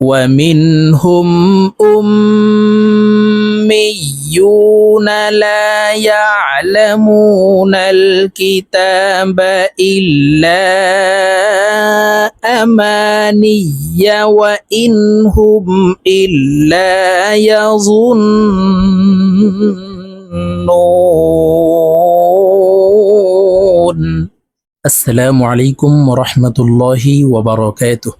ومنهم أميون لا يعلمون الكتاب إلا أماني وإن هم إلا يظنون. السلام عليكم ورحمة الله وبركاته.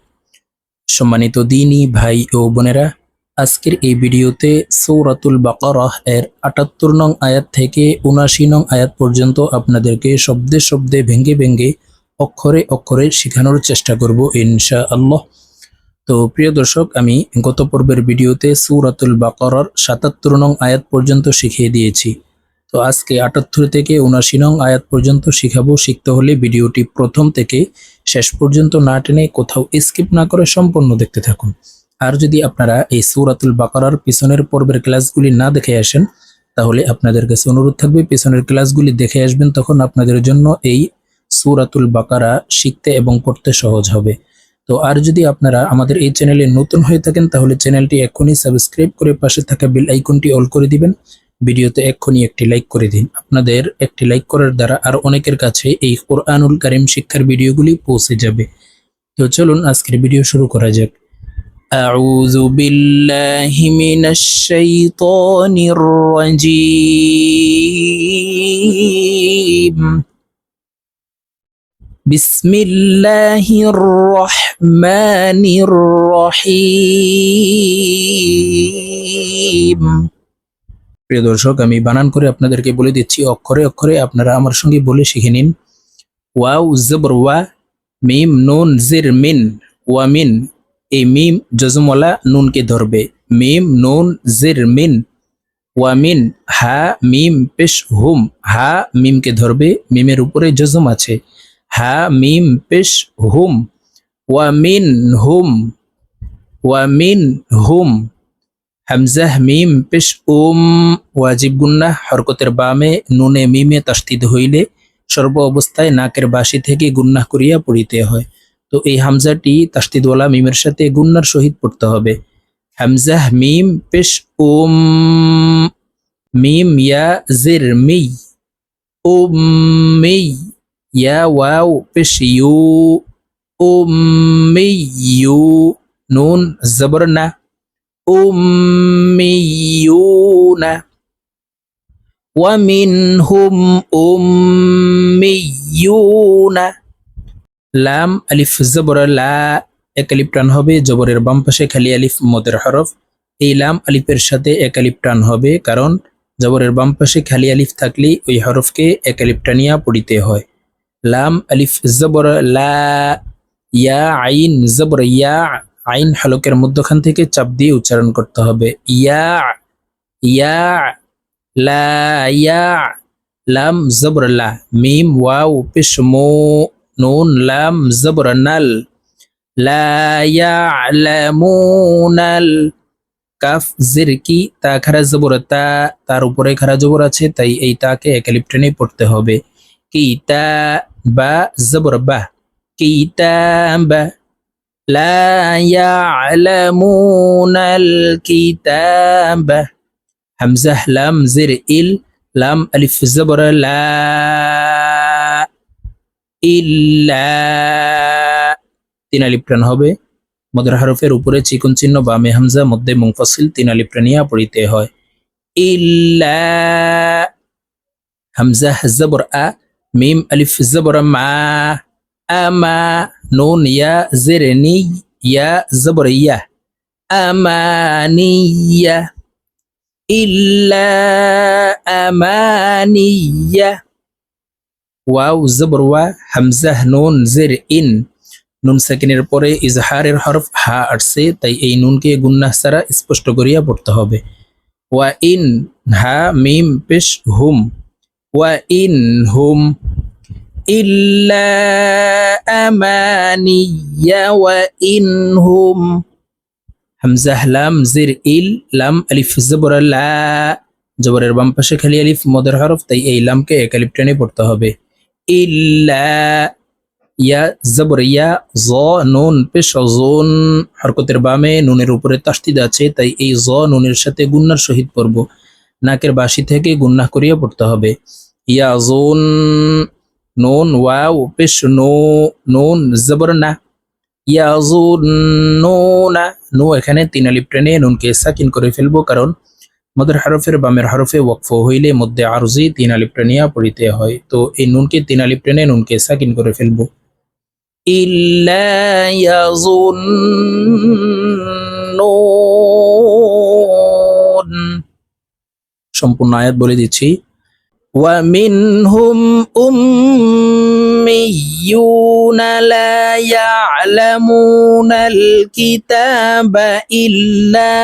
সম্মানিত দিনই ভাই ও বোনেরা, আজকের এই ভিডিওতে সৌরাতুল বাকারাহ এর আটাত্তর নং আয়াত থেকে উনাশি নং আয়াত পর্যন্ত আপনাদেরকে শব্দে শব্দে ভেঙ্গে ভেঙ্গে অক্ষরে অক্ষরে শেখানোর চেষ্টা করব ইনশা আল্লাহ তো প্রিয় দর্শক, আমি গত পর্বের ভিডিওতে সৌরাতুল বাকারার সাতাত্তর নং আয়াত পর্যন্ত শিখিয়ে দিয়েছি। তো আজকে আটাত্তর থেকে উনাশি নং আয়াত পর্যন্ত শিখাবো, শিখতে হলে ভিডিওটি প্রথম থেকে শেষ পর্যন্ত না টেনে কোথাও স্কিপ না করে সম্পূর্ণ দেখতে থাকুন। আর যদি আপনারা এই সৌরাতুল বাকারার পিছনের পর্বের ক্লাসগুলি না দেখে আসেন, তাহলে আপনাদের কাছে অনুরোধ থাকবে, পিছনের ক্লাসগুলি দেখে আসবেন, তখন আপনাদের জন্য এই সৌরাতুল বাকারা শিখতে এবং পড়তে সহজ হবে। তো আর যদি আপনারা আমাদের এই চ্যানেলে নতুন হয়ে থাকেন, তাহলে চ্যানেলটি এখনই সাবস্ক্রাইব করে পাশে থাকা বেল আইকনটি অল করে দিবেন। ভিডিওতে এক্ষুনি একটি লাইক করে দিন আপনাদের একটি লাইক করার দ্বারা আর অনেকের কাছে এই কোরআনুল কারিম শিক্ষার ভিডিওগুলি পৌঁছে যাবে তো চলুন আজকের ভিডিও শুরু করা যাক أعوذ بالله من الشيطان الرجيم بسم الله الرحمن الرحيم প্রিয় দর্শক, আমি বানান করে আপনাদেরকে বলে দিচ্ছি, অক্ষরে অক্ষরে আপনারা আমার সঙ্গে বলে শিখে নিন। ওয়াও, জবর, ওয়া, মিম, নুন, জির, মিন, ওয়া, মিন। এই মিম জজমওয়ালা নুনকে ধরবে। মিম, নুন, জির, মিন, ওয়া, মিন। হা, মিম, পেশ, হুম। হা, মিমকে ধরবে। মিমের উপরে জজম আছে। হা, মিম, পেশ, হুম। ওয়া, মিন, হুম। ওয়া, মিন, হুম। হামজাহ মিম, পেশ ওম ওয়াজিব গুন্নাহ হরকতের বামে, নুনে, মিমে তাস্তিদ হইলে সর্ব অবস্থায় নাকের বাসি থেকে গুন্নাহ করিয়া পড়িতে হয়। তো এই হামজাটি তাস্তিদওয়ালা মিমের সাথে গুন্নার সহিত পড়তে হবে। হামজাহ মিম, পেশ ওম মিম, ইয়া, জির মি উম্মি ইয়া, ওয়াও, পেশ, ইউ উম্মি ইউ, নুন, জবর, না أميون ومنهم أميون লাম আলিফ জবর লা এক আলিফ টান হবে জবরের বাম পাশে খালি আলিফ মদের হরফ এই লাম আলিফের সাথে এক আলিফ টান হবে কারণ জবরের বাম পাশে খালি আলিফ থাকলে ওই হরফকে এক আলিফ টানিয়া পড়িতে হয় লাম আলিফ জবর লা ইয়া আইন জবর ইয়া আইন হালকের মধ্যখান থেকে চাপ দিয়ে উচ্চারণ করতে হবে। ইয়া ইয়া, লা, ইয়া, লাম, জবর, লা। মিম, ওয়াও পেশ মো, নুন, লাম, জবর, নাল। লা ইয়ালামুনাল কাফ, জির, কি, তা খারা জবর, তা। তার উপরে খারা জবর আছে, তাই এই তাকে একালিপ টেনে পড়তে হবে। কি, তা, বা, জবর, বা। কি বা। لا يعلمون الكتاب همزة لام زر إل لام ألف زبر لا إلا তিন আলিফ টান হবে মদের হরফের উপরে চিকন চিহ্ন বামে হামজা মধ্যে মুংফাসিল তিন আলিফ টানিয়া পড়িতে হয় ইল্লা হামজা জবর আ মিম আলিফ জবর মা আমা নুন ইয়া জেরেনি ইয়া জবর ইয়া আমানিয়া ইল্লা আমানিয়া ওয়াও জবর ওয়া হামজাহ নুন জের ইন নুন সেকেন্ডের পরে ইজহারের হরফ হা আসছে তাই এই নুনকে গুন্নাহ ছাড়া স্পষ্ট করিয়া পড়তে হবে ওয়া ইন হা মিম পেশ হুম ওয়া ইন হুম إلا أماني وإنهم হামজা লাম জির ইল লাম আলিফ জবর লা জবরের বাম পাশে খালি আলিফ মদের হরফ তাই এই লামকে এক আলিফ টেনে পড়তে হবে ইল্লা ইয়া জবর ইয়া জ নুন পেশ জোন হরকতের বামে নুনের উপরে তাস্তিদ আছে তাই এই জ নুনের সাথে গুন্নার সহিত পড়ব নাকের বাসি থেকে গুন্না করিয়া পড়তে হবে ইয়া জোন নুন ওয়াও পেশ নো নুন জবর না ইয়া জোন নো না নো এখানে তিন আলিপ টেনে নুনকে সাকিন করে ফেলবো কারণ মদের হরফের বামের হরফে ওয়াকফ হইলে মধ্যে আরজি তিন আলিপ টেনিয়া পড়িতে হয় তো এই নুনকে তিন আলিপ টেনে নুনকে সাকিন করে ফেলবো إلا يظنون সম্পূর্ণ আয়াত বলে দিচ্ছি ومنهم أميون لا يعلمون الكتاب إلا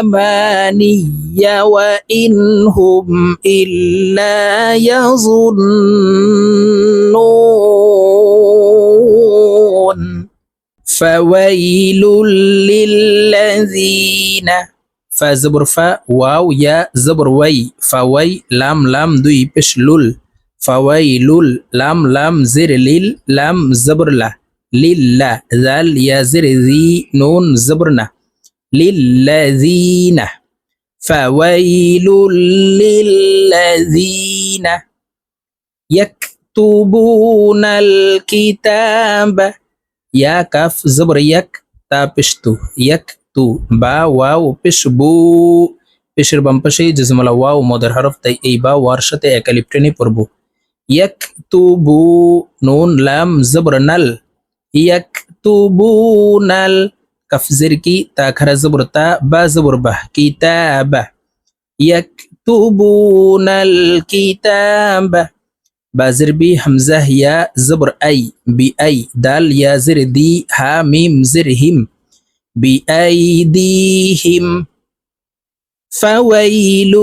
أماني وإن هم إلا يظنون. فويل للذين ফা জবর ফা ওয়াও ইয়া জবর ওয়াই ফাওয়াই লাম লাম দুই পেশ লুল ফাওয়াই লুল লাম লাম জির লিল লাম জবর লা লিল্লা জাল ইয়া জির জি নুন জবর না লিল্লাযিনা ফাওয়াইলুল লিল্লাযিনা ইয়াকতুবুনাল কিতাবা ইয়া কাফ জবর ইয়াক তা পেশতু ইয়াক তু বা ওয়াও পেশ বু পেশের বাম পাশে জজমালা ওয়াও, মদের হরফ, তাই এই বা ওয়ার সাথে একালিপ টেনে পড়ব। ইয়াক তু বু নুন, লাম, জবর, নাল। ইয়াক তু বু নাল কফজের কি, তা, খারা, জবর, তা, বা, জবর বাহ কিতাবা। ইয়াক তু বু নাল, কিতাবা। বাজের বি, হামজা ইয়া জবর, আই, বি, আই, দাল, ইয়া, জের, দি, হা, মিম, জের, হিম। بأيديهم فويل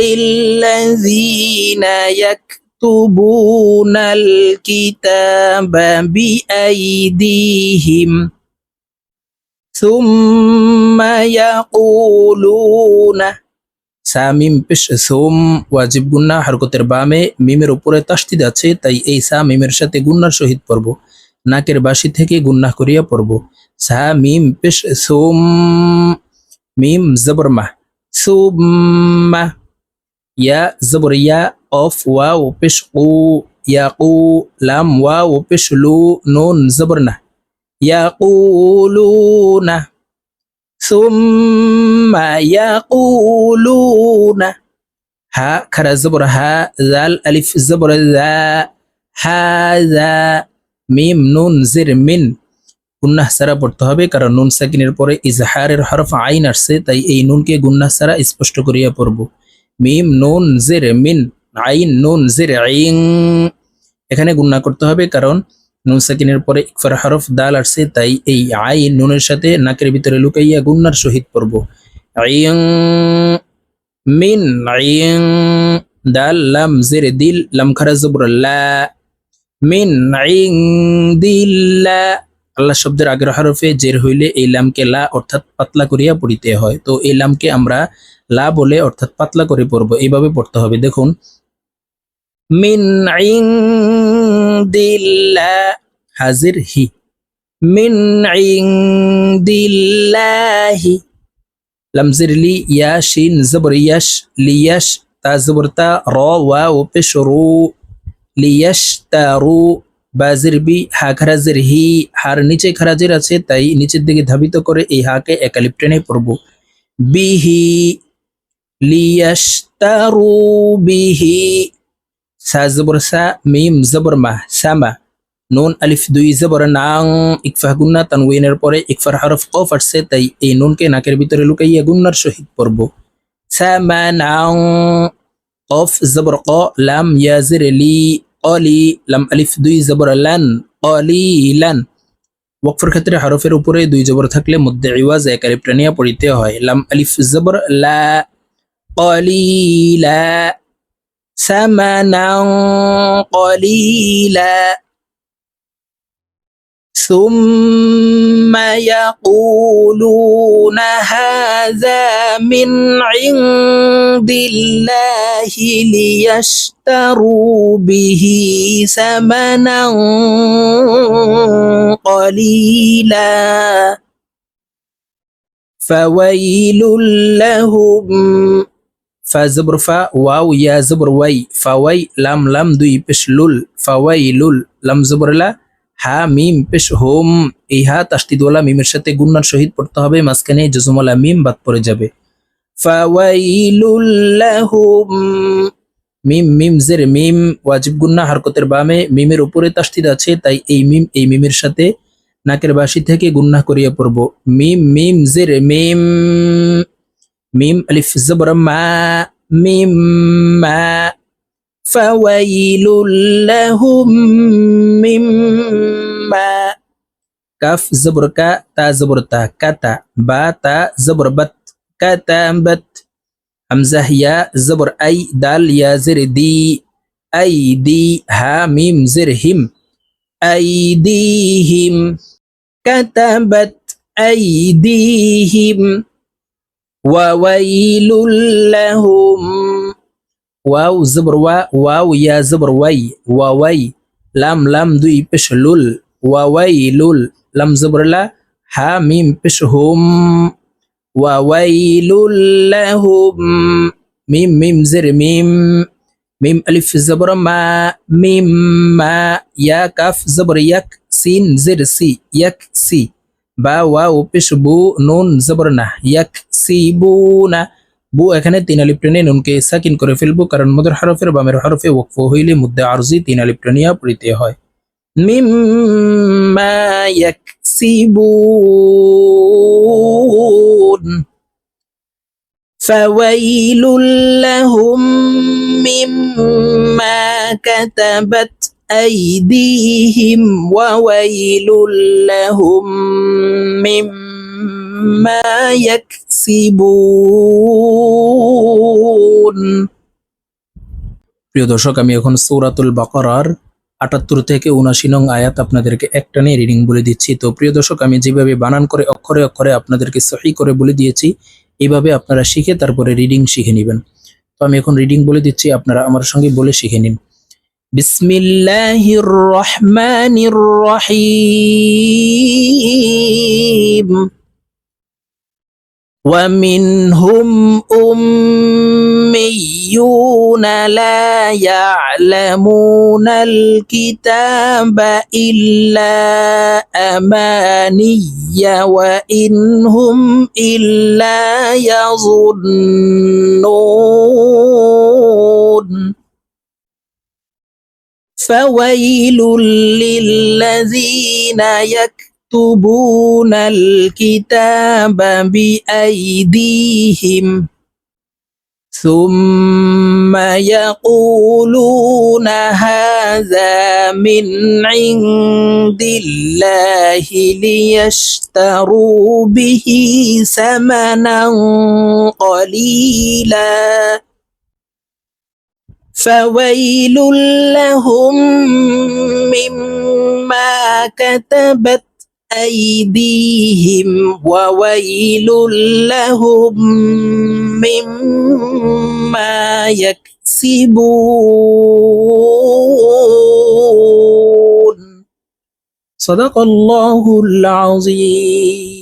للذين يكتبون الكتاب بأيديهم ثم يقولون সামিম পেশ সোম ওয়াজিব গুন্না হরকতের বামে মিমের উপরে তাস্তিদ আছে তাই এই সা মিমের সাথে গুন্নার সহিত পড়ব নাকের বাসি থেকে গুন্না করিয়া পড়ব সা মিম পেশ সোম মিম জবর মা সুম্মা ইয়া জবর ইয়া অফ ওয়াও পেশ কু ইয়া কু লাম ওয়াও পেশ লু নুন জবর না ইয়াকুলুনা সুম্মা ইয়াকুলুনা হা খারা জবর হা জাল আলিফ জবর জা হাজা মিম নুন জির মিন গুন্নাহ সারা পড়তে হবে, কারণ নুন সাকিনের পরে ইজহারের হরফ আইন আসছে, তাই এই নুনকে গুন্নাহ সারা স্পষ্ট করিয়া পড়ব। মিম, নুন, জির, মিন, আইন, নুন, জির আইং এখানে গুন্না করতে হবে, কারণ নুন সাকিনের পরে ইকফার হরফ দাল আসছে, তাই এই আইন নুনের সাথে নাকের ভিতরে লুকাইয়া গুন্নার সহিত পড়ব। আইং মিন আইং দাল, লাম, জির, দিল, লাম, খারা, জবর, লা। মিন আইং দিল্লা আল্লাহ শব্দের আগের হরফে জের হইলে এই লামকে লা অর্থাৎ পাতলা করিয়া পড়িতে হয়। তো এই লামকে আমরা লা বলে অর্থাৎ পাতলা করে পড়ব। এইভাবে পড়তে হবে। দেখুন, মিন দিল্লা হাজির হি মিন দিল্লাহি লামজির লি ইয়া শিন জবর ইয়াশ লিয়াশ তা জবর র, ওয়া, ও পেশ রু লিয়াশ তা বি হা খারাজের হি হার নিচে খারাজের আছে, তাই নিচের দিকে ধাবিত করে এই হাকে একালিপ টেনে পড়ব। বিহি লিয়াশতারু বিহি, সা জবর সা, মিম জবর মা সামা নুন আলিফ দুই জবর নাং ইকফা গুন্না, তানউইনের পরে ইকফার হরফ কফ আসছে, তাই এই নুনকে নাকের ভিতরে লুকাইয়া গুন্নার সহিত পড়ব। সামা নাং, কফ জবর ক, লাম ইয়াজির লি অলি লাম আলিফ দুই জবর লান অলি লান। ওয়াকফর ক্ষেত্রে হরফের উপরে দুই জবর থাকলে মধ্যে ইওয়াজ এক আলিফটা পড়িতে হয়। লাম আলিফ জবর লা অলি লা সামানাং অলি লা। ثم يقولون هذا من عند الله ليشتروا به ثمنا قليلا. فويل لهم. فزبر فا واو يا زبر وي. فوي لم لم دوي بشلول فويل لم زبر لا. হা, মিম, পেশ হোম। এই হা তাস্তিদওয়ালা মিমের সাথে গুন্নার সহিত পড়তে হবে, মাঝখানে জজমওয়ালা মিম বাদ পড়ে যাবে। মিম মিম, জের, মিম, ওয়াজিব, গুন্না, হারকতের বামে মিমের উপরে তাস্তিদ আছে, তাই এই মিম, এই মিমের সাথে নাকের বাসি থেকে গুন্না করিয়া পড়ব। মিম মিম, জের, মিম। মিম, আলিফ, জবর, মা, মিম, মা। فويل لهم مما كاف زبر كا تا زبر تا كتا با تا زبر بت كتبت همزة يا زبر أي دال يا زر دي أي دي ها ميم زر هم أيديهم كتبت أيديهم وويل لهم واو زبر وا واو يا زبر وي واوي لام لام دوي بش لول واوي لول لام زبر لا ها ميم بش هم وويل لهم ميم ميم زر ميم ميم ألف زبر ما ميم ما يا كاف زبر يك سين زر سي يك سي با واو بش بو نون زبرنا يك سي بونا বু না বু এখানে তিন আলিফ টেনে নুনকে সাকিন করে ফেলবো কারণ মদের হরফের বামের হরফে ওকফ হইলে মধ্যে আরজি তিন আলিফ টেনিয়া পড়িতে হয় মিম মা ইয়াক সিবুন فويل لهم مما كتبت أيديهم وويل لهم مما يكسبون প্রিয় দর্শক আমি এখন সৌরাতুল বাকরার আটাত্তর থেকে উনাশি নং আয়াত আপনাদেরকে একটা নিয়ে রিডিং বলে দিচ্ছি তো প্রিয় দর্শক আমি যেভাবে বানান করে অক্ষরে অক্ষরে আপনাদেরকে সহি করে বলে দিয়েছি এইভাবে আপনারা শিখে তারপরে রিডিং শিখে নেবেন তো আমি এখন রিডিং বলে দিচ্ছি আপনারা আমার সঙ্গে বলে শিখে নিন বিসমিল্লাহির রহমানির রহিম ومنهم أميون لا يعلمون الكتاب إلا أماني وإن هم إلا يظنون. فويل للذين يكتبون الكتاب بأيديهم ثم يقولون هذا من عند الله ليشتروا به ثمنا قليلا فويل لهم مما كتبت أيديهم وويل لهم مما يكسبون. صدق الله العظيم.